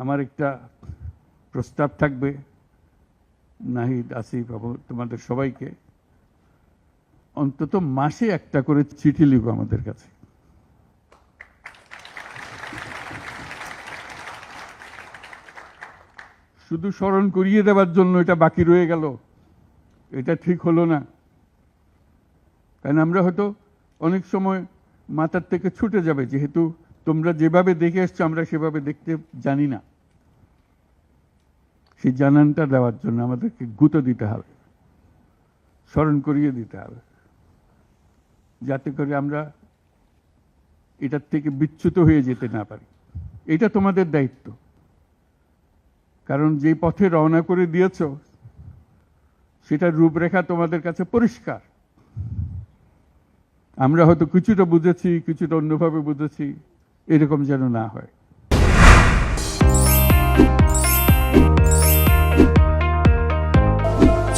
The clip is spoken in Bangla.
আমার একটা প্রস্তাব থাকবে। নাহিদ, আসিফ তোমাদের সবাইকে। অন্তত মাসে একটা করে চিঠি লিখব আমাদের কাছে। শুধু স্মরণ করিয়ে দেওয়ার জন্য এটা বাকি রয়ে গেল। এটা ঠিক হলো না। কারণ আমরা হয়তো অনেক সময় মাথার থেকে ছুটে যাবে, যেহেতু তোমরা যেভাবে দেখে এসছো, আমরা সেভাবে দেখতে জানি না। সেই জানানটা দেওয়ার জন্য আমাদেরকে গুঁতো দিতে হবে, স্মরণ করিয়ে দিতে হবে, যাতে করে আমরা এটার থেকে বিচ্যুত হয়ে যেতে না পারি। এটা তোমাদের দায়িত্ব। কারণ যে পথে রওনা করে দিয়েছ, সেটার রূপরেখা তোমাদের কাছে পরিষ্কার। আমরা হয়তো কিছুটা বুঝেছি, কিছুটা অন্যভাবে বুঝেছি, এরকম যেন না হয়।